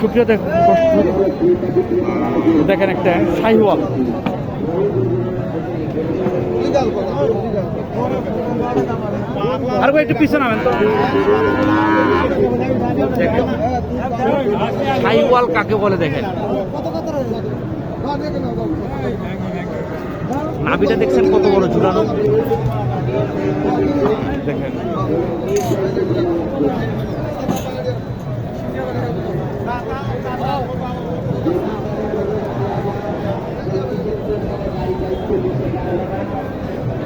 সুপ্রিয় দেখ দেখেন একটা শাহিওয়াল। আর একটু পিছনে নামেন তো। শাহিওয়াল কাকে বলে দেখেন? নাভিটা দেখছেন কত বড় ঝুলানো? দেখেন।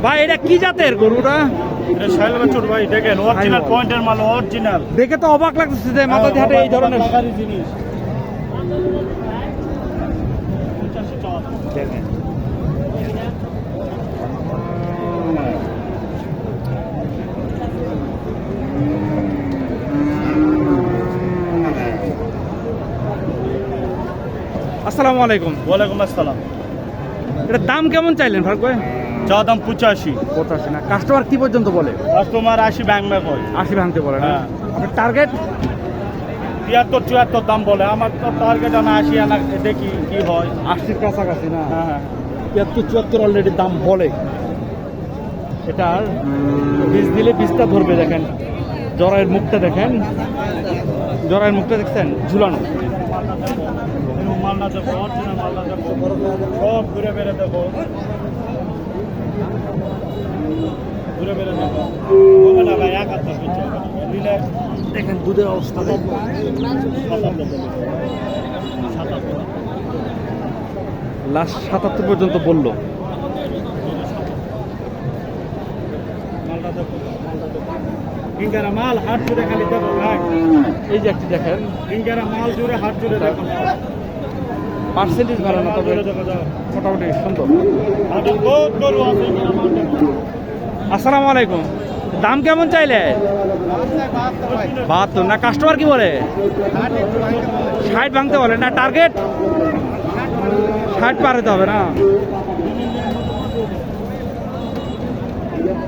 ভাই এটা কি জাতের গরুটা? এটা শাইল বাছুর ভাই দেখেন অরিজিনাল পয়েন্টের মাল অরিজিনাল দেখে তো অবাক লাগতেছে যে মাথা ঘাটে এই ধরনের জিনিস। আসসালামু আলাইকুম। ওয়ালাইকুম আসসালাম। এটার দাম কেমন চাইলেন ফারুক ভাই? চা দাম পঁচাশি। পঁচাশি না। কাস্টমার কি পর্যন্ত বলে? কাস্টমার আশি ব্যাংক ব্যাগ হয় আশি ভাঙতে বলে না? হ্যাঁ। আপনার টার্গেট তিয়াত্তর চুয়াত্তর দাম বলে। আমার তো টার্গেট আনা আশি আনা দেখি কি হয়। আশির কাছাকাছি না? হ্যাঁ হ্যাঁ। তিয়াত্তর চুয়াত্তর অলরেডি দাম বলে। এটার বীজ দিলে বীজটা ধরবে দেখেন। জরায়ের মুখটা দেখেন। জরায়ের মুখটা দেখছেন? ঝুলানো। সব ঘুরে বেড়ে দেখো ঘুরে বেড়ে দেখো হবে এক হাত নিলে দেখেন দুধের অবস্থা লাস্ট সাতাত্তর পর্যন্ত বলল মালটা দেখো মালটা দেখো ইঙ্গারা মাল হাট জুড়ে খালি দেখো ভাই। এই যে একটি দেখেন মাল জুড়ে হাট জুড়ে দেখো। পার্সেন্টেজ ভালো না তবে মোটামুটি সুন্দর। আসসালামু আলাইকুম। দাম কেমন চাইলে? বাহাত্তর না কাস্টমার কি বলে? ষাট ভাঙতে বলে না টার্গেট ষাট পার হতে হবে না ও সুন্দর সুন্দর হাত দাও বাহাত্তর দেখো করে নিবে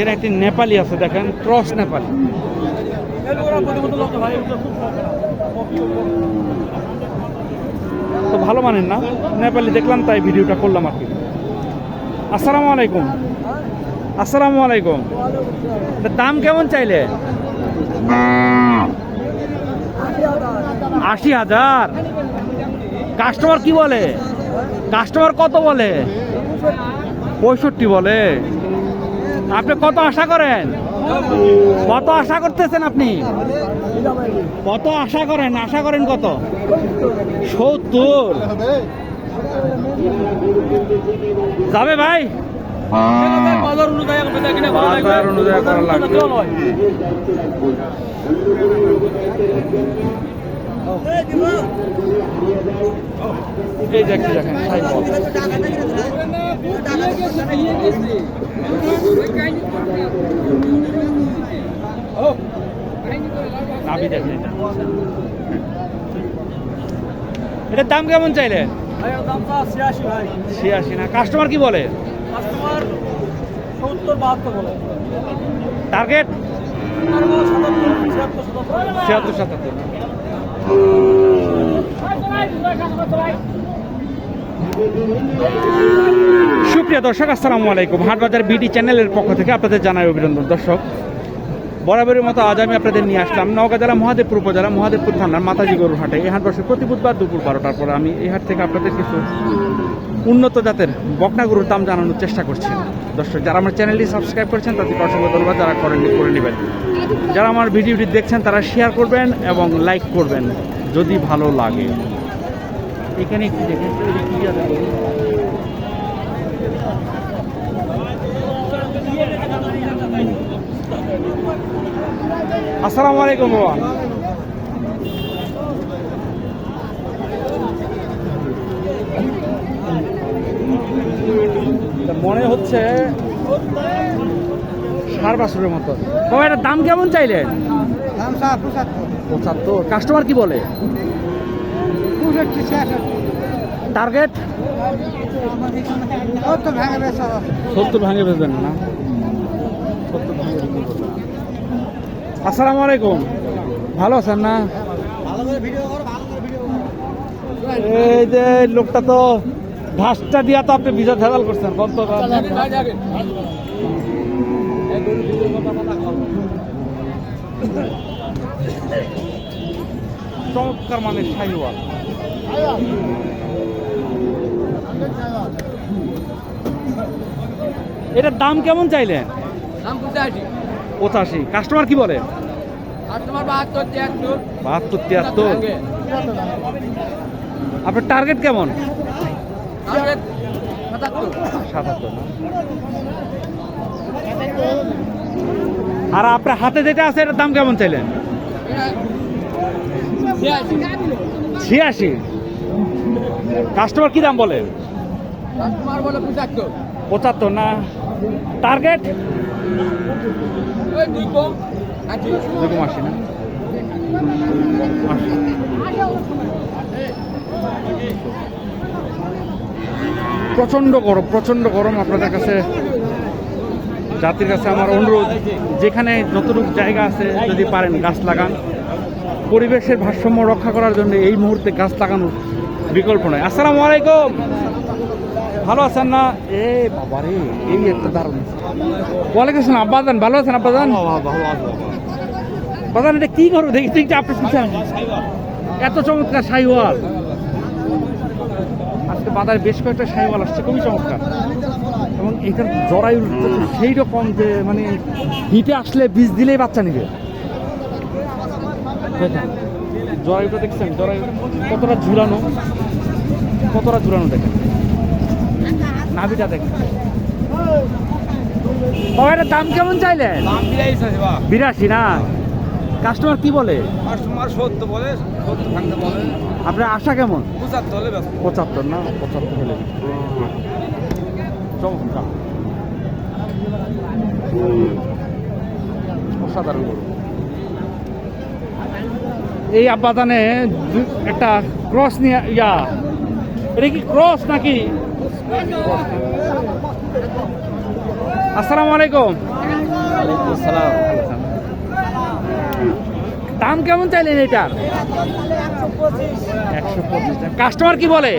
এর একটি নেপালি আছে, দেখেন, ক্রস নেপালি। তো ভালো মানেন না, নেপালি দেখলাম, তাই ভিডিওটা করলাম আর কি। আসসালামু আলাইকুম। আসসালামু আলাইকুম। দাম কেমন চাইলে? আশি হাজার। কাস্টমার কি বলে? কাস্টমার কত বলে? পঁয়ষট্টি বলে। আপনি কত আশা করেন? কত আশা করতেছেন আপনি? কত আশা করেন? আশা করেন কত? সত্তর। যাবে ভাই? বাজার অনুযায়ী করা লাগবে। এই দেখেন সাইকেল দেখেন। এটার দাম কেমন চাইলে ছিয়াশি না। কাস্টমার কি বলে? টার্গেট? ছিয়াত্তর সাতাত্তর। সুপ্রিয় দর্শক, আসসালামু আলাইকুম। হাটবাজার বিডি চ্যানেলের পক্ষ থেকে আপনাদের জানাই অভিনন্দন। দর্শক, বরাবরের মতো আজ আমি আপনাদের নিয়ে আসলাম নওগাঁ জেলা, মহাদেবপুর উপজেলা, মহাদেবপুর থানার মাতাজি গরুর হাটে। এই হাট বসে প্রতি বুধবার দুপুর বারোটার পর আমি এই হাট থেকে আপনাদের কিছু উন্নত জাতের বকনা গরুর দাম জানানোর চেষ্টা করছি। দর্শক, যারা আমার চ্যানেলটি সাবস্ক্রাইব করেছেন, তাদেরকে অসংখ্য ধন্যবাদ। যারা করেননি, করে নেবেন। যারা আমার ভিডিওটি দেখছেন, তারা শেয়ার করবেন এবং লাইক করবেন, যদি ভালো লাগে এখানে কি দেখেন? আসসালামু আলাইকুম, বাবা মনে হচ্ছে সার বাছুরের মতো। বাবা এটার দাম কেমন চাইলেন পঁচাত্তর। কাস্টমার কি বলে? টার্গেট? সত্তর ভাঙে বেচবেন না আসসালামু আলাইকুম। ভালো আছেন না? ভালো করে ভিডিও করো ভালো করে ভিডিও এই যে লোকটা তো ঘাসটা দিয়া তো আপনি বিজয় ভেজাল করছেন বন্ধ চমৎকার মানে শাহিওয়াল এটার দাম কেমন চাইলেন পঁচাশি। কাস্টমার কি বলে? বাহাত্তর তিয়াত্তর। আপনার টার্গেট কেমন? সাতাত্তর? আর আপনার হাতে যেটা আছে এটার দাম কেমন চাইলেন? ছিয়াশি। কাস্টমার কি দাম বলে? পঁচাত্তর। না? টার্গেট এরকম না? প্রচণ্ড গরম প্রচণ্ড গরম আপনাদের কাছে। জাতির কাছে আমার অনুরোধ যেখানে যতটুকু জায়গা আছে যদি পারেন গাছ লাগান। পরিবেশের ভারসাম্য রক্ষা করার জন্য এই মুহূর্তে গাছ লাগানোর বিকল্প নয় আসসালামু আলাইকুম। ভালো আছেন না? এ বাবা রে এই একটা দারুণ। ওয়ালাইকুম আসসালাম। আব্বাজান ভালো আছেন আব্বাজান বাজান এটা কি করব? দেখি দেখছি আপনি এত চমৎকার শাহিওয়াল আজকে বাজারে বেশ কয়েকটা শাহিওয়াল আসছে খুবই চমৎকার। এবং এটার জরায়ু সেই রকম যে মানে হিটে আসলে বীজ দিলেই বাচ্চা নিবে। দেখেন জরায়ুটা দেখছেন? জরায়ু কতটা ঝুলানো? কতটা ঝুলানো দেখেন? নাভিটা দেখেন। বাবা এটার দাম কেমন চাইলেন? বিরাশি না? কাস্টমার কি বলে? কাস্টমার সত্তর বলে ভাঙতে বলে। আপনার আশা কেমন? পঁচাত্তর হলে পঁচাত্তর না? পঁচাত্তর হলে। চমৎকার। অসাধারণ এই আব্বাদানে একটা ক্রস নিয়ে ইয়া। এটা কি ক্রস নাকি? আসসালামু আলাইকুম। দাম কেমন চাইলেন এটার? একশো পঁচিশ। কাস্টমার কি বলে?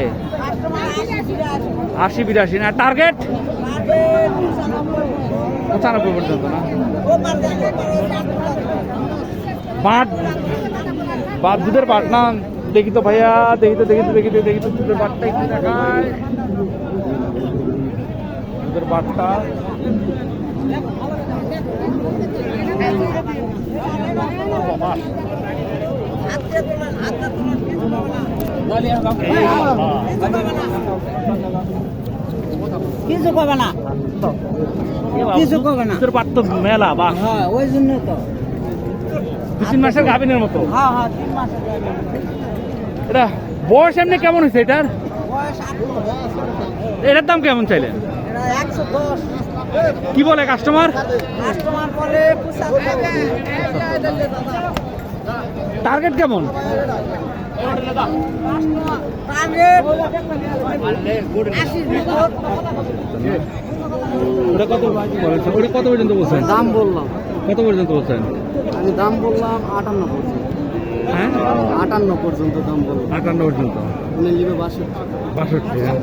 আশি বিরাশি, না টার্গেট পঁচানব্বই পর্যন্ত, না? বাট বাট দুধের বাট না, দেখি তো ভাইয়া, দেখি তো দেখি তো দেখি তো দেখি তো, দুধের বাটটা একটু দেখায় দুধের বাটটা বাবা। এই কিছু করবে না। কিছু করবে না। দুধের বাট তো মেলা বা হ্যাঁ ওই জন্য তো। তিন মাসের গাভিনের মতো। হ্যাঁ হ্যাঁ তিন মাস এটা বয়স এমনি কেমন হয়েছে এটার? এটার দাম কেমন চাইলেন? কি বলে কাস্টমার টার্গেট কেমন? ওটা কত বলেছে ওটা কত পর্যন্ত বলছেন দাম বললাম। কত পর্যন্ত বলছেন আমি দাম বললাম আটান্ন পর্যন্ত। হ্যাঁ আটান্ন পর্যন্ত দাম বললাম। আটান্ন পর্যন্ত। উনি নিবে বাসে বাষট্টি হ্যাঁ।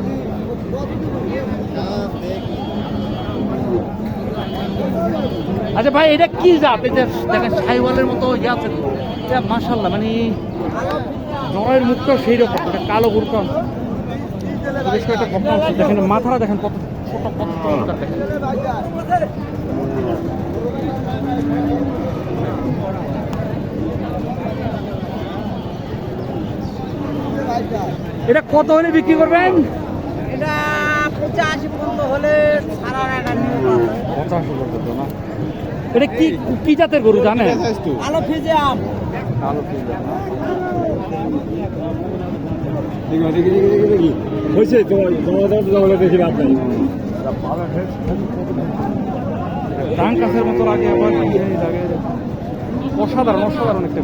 আচ্ছা ভাই, এটা কি জাত? এটা দেখেন, সাইওয়ালের মতো ইয়ে আছে এটা মাসাল্লাহ মানে জড়ের মুখটা সেই রকম এটা কালো কম দেখেন, মাথাটা দেখেন কত দেখেন। এটা কত হলে বিক্রি করবেন? এটা পঁচাশি পর্যন্ত হলে সারা টাকা নিয়ে পাবে। পঞ্চাশ পর্যন্ত না? এটা কি কি জাতের গরু জানেন? আলো ফিজে আম। কালো হয়েছে তো জমা জমা দেখি লাভ নাই। ডান কাছের মতো লাগে আবার অসাধারণ অসাধারণ একটা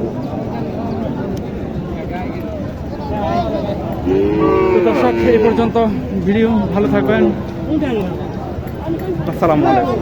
দর্শক এই পর্যন্ত ভিডিও ভালো থাকবেন। আসসালামু আলাইকুম।